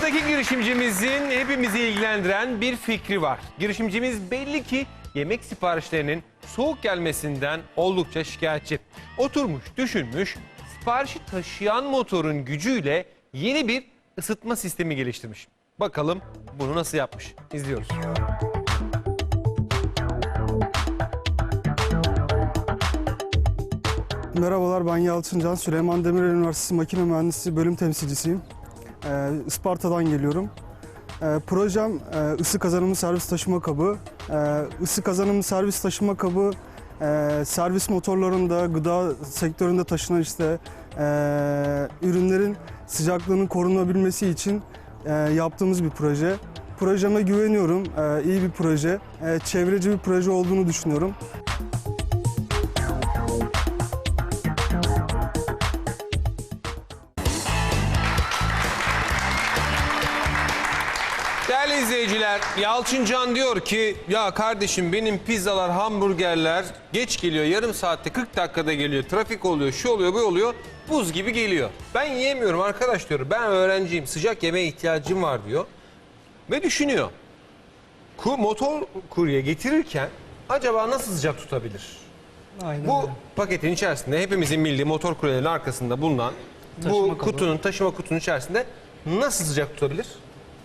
Sıradaki girişimcimizin hepimizi ilgilendiren bir fikri var. Girişimcimiz belli ki yemek siparişlerinin soğuk gelmesinden oldukça şikayetçi. Oturmuş, düşünmüş, siparişi taşıyan motorun gücüyle yeni bir ısıtma sistemi geliştirmiş. Bakalım bunu nasıl yapmış? İzliyoruz. Merhabalar ben Yalçın Can. Süleyman Demirel Üniversitesi Makine Mühendisliği bölüm temsilcisiyim. Ee, Isparta'dan geliyorum. Ee, projem e, ısı kazanımlı servis taşıma kabı. Ee, ısı kazanımlı servis taşıma kabı e, servis motorlarında, gıda sektöründe taşınan işte e, ürünlerin sıcaklığının korunabilmesi için e, yaptığımız bir proje. Projeme güveniyorum. E, iyi bir proje. E, çevreci bir proje olduğunu düşünüyorum. Değerli izleyiciler, Yalçın Can diyor ki ya kardeşim benim pizzalar, hamburgerler geç geliyor. Yarım saatte 40 dakikada geliyor. Trafik oluyor, şu oluyor, bu oluyor. Buz gibi geliyor. Ben yiyemiyorum arkadaş diyor. Ben öğrenciyim, sıcak yemeğe ihtiyacım var diyor. Ve düşünüyor. Ku, motor kurye getirirken acaba nasıl sıcak tutabilir? Aynen Bu öyle. paketin içerisinde hepimizin bildiği motor kuryelerin arkasında bulunan Taşıma bu kabı. kutunun, taşıma kutunun içerisinde nasıl sıcak tutabilir?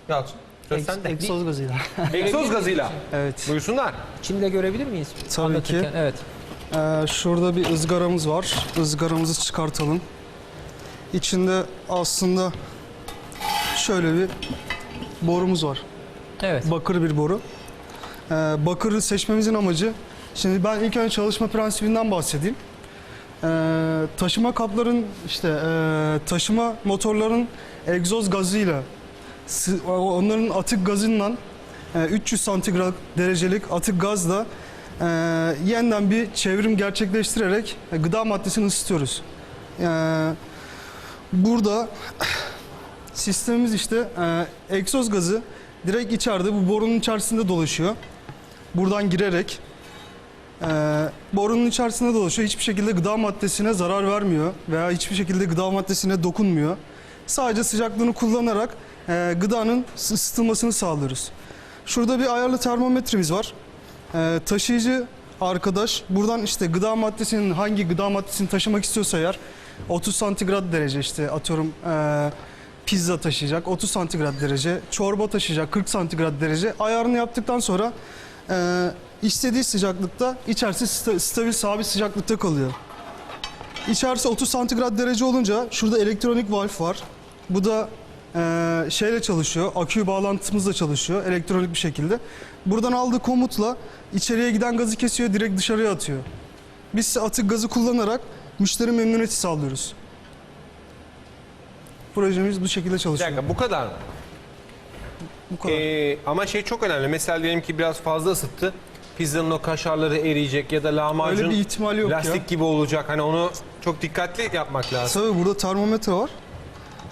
Yalçın, söz sende. Egzoz gazıyla. Egzoz gazıyla. evet. Buyursunlar. İçinde görebilir miyiz? Tabii Anlatırken, ki. Evet. Ee, şurada bir ızgaramız var. Izgaramızı çıkartalım. İçinde aslında şöyle bir borumuz var. Evet. Bakır bir boru. Ee, bakırı seçmemizin amacı, şimdi ben ilk önce çalışma prensibinden bahsedeyim. Ee, taşıma kapların işte e, taşıma motorların egzoz gazıyla onların atık gazından e, 300 santigrat derecelik atık gazla e, yeniden bir çevrim gerçekleştirerek e, gıda maddesini ısıtıyoruz. E, burada sistemimiz işte e, egzoz gazı direkt içeride bu borunun içerisinde dolaşıyor. Buradan girerek e, borunun içerisinde dolaşıyor. Hiçbir şekilde gıda maddesine zarar vermiyor veya hiçbir şekilde gıda maddesine dokunmuyor. Sadece sıcaklığını kullanarak e, gıdanın ısıtılmasını sağlıyoruz. Şurada bir ayarlı termometremiz var. E, taşıyıcı arkadaş buradan işte gıda maddesinin hangi gıda maddesini taşımak istiyorsa eğer 30 santigrat derece işte atıyorum e, pizza taşıyacak 30 santigrat derece, çorba taşıyacak 40 santigrat derece ayarını yaptıktan sonra e, istediği sıcaklıkta içerisi sta- stabil sabit sıcaklıkta kalıyor. İçerisi 30 santigrat derece olunca şurada elektronik valf var. Bu da e, şeyle çalışıyor, akü bağlantımızla çalışıyor elektronik bir şekilde. Buradan aldığı komutla içeriye giden gazı kesiyor, direkt dışarıya atıyor. Biz atık gazı kullanarak müşteri memnuniyeti sağlıyoruz. Projemiz bu şekilde Bir çalışıyor. dakika bu kadar mı? Bu kadar. Ee, ama şey çok önemli. Mesela diyelim ki biraz fazla ısıttı. Pizzanın o kaşarları eriyecek ya da lahmacun Öyle bir ihtimal yok lastik ya. gibi olacak. Hani onu çok dikkatli yapmak lazım. Tabii burada termometre var.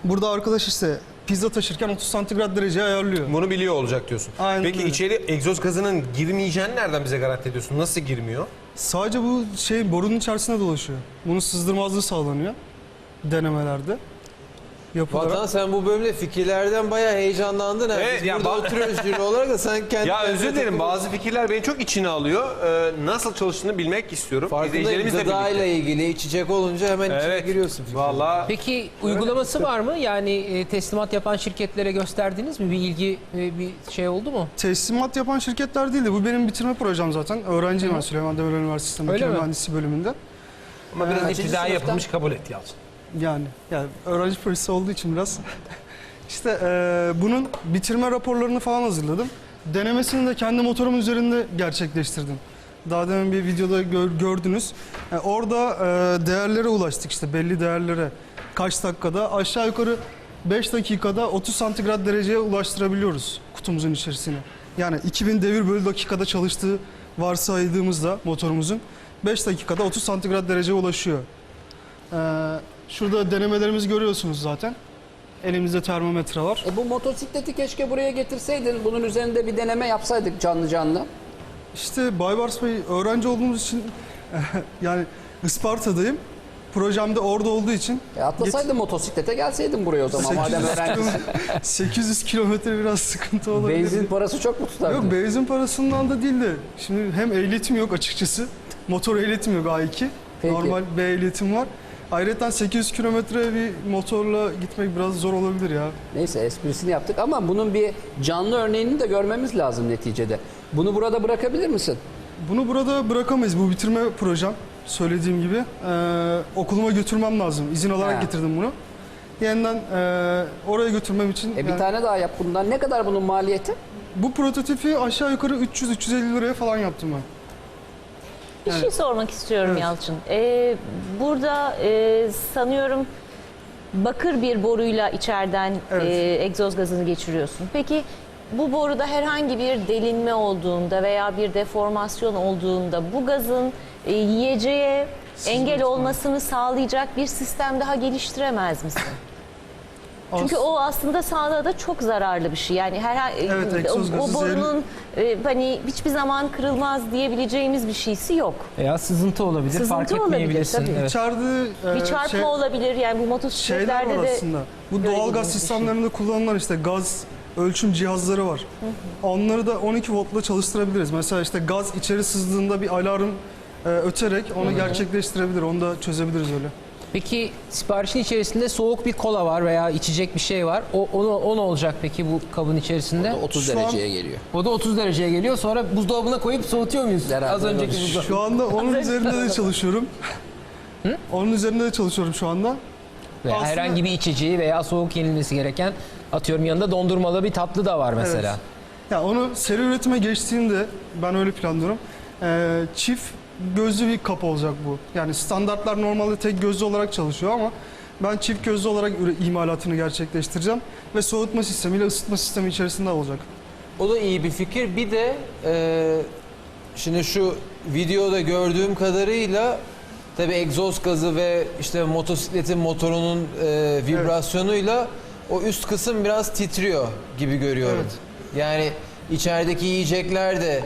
Burada arkadaş işte pizza taşırken 30 santigrat dereceye ayarlıyor. Bunu biliyor olacak diyorsun. Aynen Peki öyle. içeri egzoz gazının girmeyeceğini nereden bize garanti ediyorsun? Nasıl girmiyor? Sadece bu şey borunun içerisinde dolaşıyor. Bunun sızdırmazlığı sağlanıyor denemelerde. Yapılarak. Vatan sen bu bölümde fikirlerden bayağı heyecanlandın. Evet, Biz ya burada oturuyoruz jüri olarak da sen kendi Ya kendine özür dilerim bazı fikirler beni çok içine alıyor. Ee, nasıl çalıştığını bilmek istiyorum. Farkındayım İzleyicilerimizle gıdayla birlikte. ilgili içecek olunca hemen içine Evet. giriyorsun. fikirlere. Valla Peki uygulaması var mı? Yani e, teslimat yapan şirketlere gösterdiniz mi? Bir ilgi, e, bir şey oldu mu? Teslimat yapan şirketler değil de bu benim bitirme projem zaten. Öğrenciyim ben Süleyman Demirel Üniversitesi Öyle Makine mi? Mühendisliği bölümünde. ama biraz Kaçıncı iptidai sınıfta? yapılmış kabul et Yalçın. Yani, yani öğrenci projesi olduğu için biraz. işte eee, bunun bitirme raporlarını falan hazırladım. Denemesini de kendi motorum üzerinde gerçekleştirdim. Daha demin bir videoda gör- gördünüz. E, orada eee, değerlere ulaştık işte belli değerlere. Kaç dakikada? Aşağı yukarı 5 dakikada 30 santigrat dereceye ulaştırabiliyoruz kutumuzun içerisine. Yani 2000 devir bölü dakikada çalıştığı varsaydığımızda motorumuzun 5 dakikada 30 santigrat dereceye ulaşıyor. Ee, şurada denemelerimizi görüyorsunuz zaten. Elimizde termometre var. E bu motosikleti keşke buraya getirseydin. Bunun üzerinde bir deneme yapsaydık canlı canlı. İşte Baybars Bey öğrenci olduğumuz için yani Isparta'dayım. projemde orada olduğu için E atlasaydın motosiklete gelseydin buraya o zaman madem 800 öğrencisin. kilometre, 800 kilometre biraz sıkıntı olabilir. Benzin parası çok mu tutar? Yok benzin parasından da değil de şimdi hem ehliyetim yok açıkçası. Motor ehliyetim yok A2. Peki. Normal B ehliyetim var. Ayrıca 800 kilometre bir motorla gitmek biraz zor olabilir ya. Neyse esprisini yaptık ama bunun bir canlı örneğini de görmemiz lazım neticede. Bunu burada bırakabilir misin? Bunu burada bırakamayız. Bu bitirme projem. Söylediğim gibi. Ee, okuluma götürmem lazım. İzin alarak Ha. getirdim bunu. Yeniden e, oraya götürmem için. E bir yani tane daha yap bundan. Ne kadar bunun maliyeti? Bu prototipi aşağı yukarı 300-350 liraya falan yaptım ben. Bir Evet. şey sormak istiyorum Evet. Yalçın. Ee, burada e, sanıyorum bakır bir boruyla içeriden Evet. e, egzoz gazını geçiriyorsun. Peki bu boruda herhangi bir delinme olduğunda veya bir deformasyon olduğunda bu gazın e, yiyeceğe engel olmasını sağlayacak bir sistem daha geliştiremez misin? Çünkü o aslında sağlığa da çok zararlı bir şey. Yani her Evet, o, egzoz o borunun e, hani hiçbir zaman kırılmaz diyebileceğimiz bir şeysi yok. Veya sızıntı olabilir, Sızıntı fark olabilir, etmeyebilirsin. Evet. İçeride e, Bir çarpma şey- olabilir yani bu motosikletlerde de aslında. Bu doğal gaz şey. sistemlerinde kullanılan işte gaz ölçüm cihazları var. Onları da 12 voltla çalıştırabiliriz. Mesela işte gaz içeri sızdığında bir alarm e, öterek onu gerçekleştirebilir. Onu da çözebiliriz öyle. Peki siparişin içerisinde soğuk bir kola var veya içecek bir şey var. O, onu, o ne olacak peki bu kabın içerisinde? 30 Şu an- dereceye geliyor. O da 30 dereceye geliyor. Sonra buzdolabına koyup soğutuyor muyuz? Herhalde Az önceki buzdolabı. Şu anda onun üzerinde de çalışıyorum. Onun üzerinde de çalışıyorum şu anda. Veya Aslında- herhangi bir içeceği veya soğuk yenilmesi gereken atıyorum yanında dondurmalı bir tatlı da var mesela. Evet. Ya onu seri üretime geçtiğinde ben öyle planlıyorum. Ee, çift gözlü bir kapı olacak bu. Yani standartlar normalde tek gözlü olarak çalışıyor ama ben çift gözlü olarak imalatını gerçekleştireceğim ve soğutma sistemiyle ısıtma sistemi içerisinde olacak. O da iyi bir fikir. Bir de e, şimdi şu videoda gördüğüm kadarıyla tabii egzoz gazı ve işte motosikletin motorunun e, vibrasyonuyla o üst kısım biraz titriyor gibi görüyorum. Evet. Yani içerideki yiyecekler de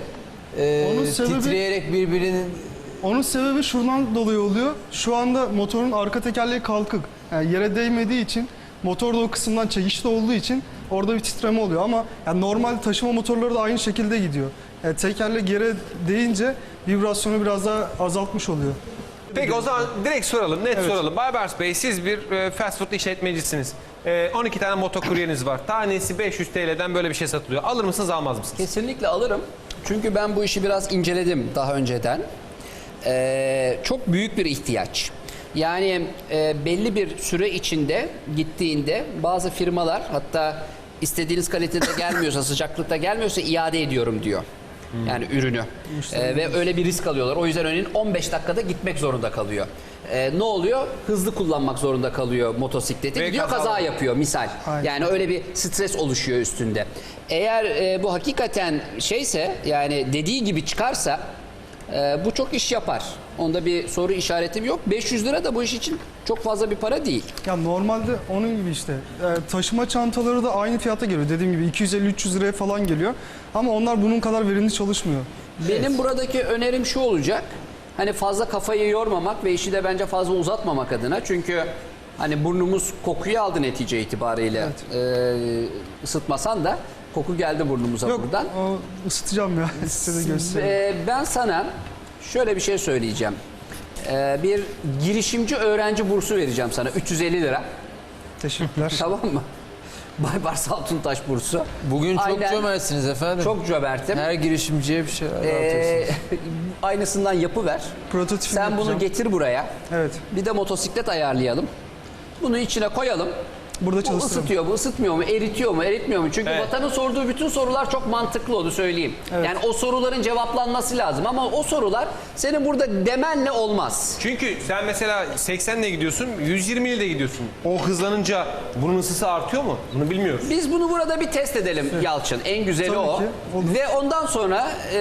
e, Onun sebebi- titreyerek birbirinin Onun sebebi şuradan dolayı oluyor. Şu anda motorun arka tekerleği kalkık. Yani yere değmediği için motor da o kısımdan çekişli olduğu için orada bir titreme oluyor ama yani normal taşıma motorları da aynı şekilde gidiyor. Yani tekerlek yere değince vibrasyonu biraz daha azaltmış oluyor. Peki o zaman direkt soralım, net Evet. soralım. Baybars Bey siz bir e, fast food işletmecisiniz. E, 12 tane motokuryeniz var. Tanesi 500 TL'den böyle bir şey satılıyor. Alır mısınız almaz mısınız? Kesinlikle alırım. Çünkü ben bu işi biraz inceledim daha önceden. Ee, çok büyük bir ihtiyaç. Yani e, belli bir süre içinde gittiğinde bazı firmalar hatta istediğiniz kalitede gelmiyorsa, sıcaklıkta gelmiyorsa iade ediyorum diyor. Yani ürünü. Ee, ve öyle bir risk alıyorlar. O yüzden örneğin 15 dakikada gitmek zorunda kalıyor. Ee, ne oluyor? Hızlı kullanmak zorunda kalıyor motosikleti. Ve Gidiyor kaza kaza yapıyor misal. Aynen. Yani öyle bir stres oluşuyor üstünde. Eğer e, bu hakikaten şeyse yani dediği gibi çıkarsa e, bu çok iş yapar. Onda bir soru işaretim yok. 500 lira da bu iş için çok fazla bir para değil. Ya normalde onun gibi işte e, taşıma çantaları da aynı fiyata geliyor. Dediğim gibi 250-300 liraya falan geliyor. Ama onlar bunun kadar verimli çalışmıyor. Benim buradaki önerim şu olacak. Hani fazla kafayı yormamak ve işi de bence fazla uzatmamak adına. Çünkü hani burnumuz kokuyu aldı netice itibariyle. Ee, ısıtmasan da koku geldi burnumuza Yok buradan. o ısıtacağım ya size de göstereyim. Ee, ben sana şöyle bir şey söyleyeceğim. Ee, bir girişimci öğrenci bursu vereceğim sana 350 lira. Teşekkürler. Tamam mı? Baybars Altuntaş bursu. bugün çok Aynen. cömertsiniz efendim. Çok cömertim. her girişimciye bir şeyler Ee, aynısından yapıver. Prototipini Sen bunu yapacağım. getir buraya. Evet. Bir de motosiklet ayarlayalım. Bunu içine koyalım. Burada Bu çalıştıralım. ısıtıyor mu, ısıtmıyor mu, eritiyor mu, eritmiyor mu? Çünkü Evet. vatanın sorduğu bütün sorular çok mantıklı onu söyleyeyim. Evet. Yani o soruların cevaplanması lazım ama o sorular senin burada demenle olmaz. Çünkü sen mesela 80 ile gidiyorsun, 120 ile de gidiyorsun. O hızlanınca bunun ısısı artıyor mu? Bunu bilmiyoruz. Biz bunu burada bir test edelim Yalçın. En güzeli Tabii o. ki, olur. Ve ondan sonra e,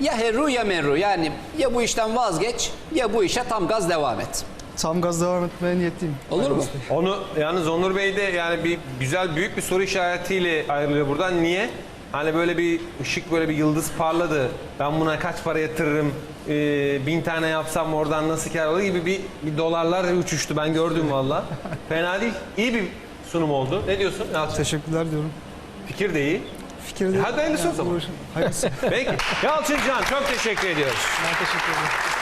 ya herru ya merru. Yani ya bu işten vazgeç ya bu işe tam gaz devam et. Tam gaz devam etmeye niyetliyim. Olur mu? Onu yalnız Onur Bey de yani bir güzel büyük bir soru işaretiyle ayrılıyor buradan. Niye? Hani böyle bir ışık böyle bir yıldız parladı. Ben buna kaç para yatırırım e, bin tane yapsam oradan nasıl kar olur gibi bir, bir dolarlar uçuştu ben gördüm valla. Fena değil. İyi bir sunum oldu. Ne diyorsun Yalçın? Teşekkürler diyorum. Fikir de iyi. Fikir de... Hadi hayırlısı o zaman. Hayırlısı. Peki. Yalçın Can çok teşekkür ediyoruz. Ben teşekkür ederim.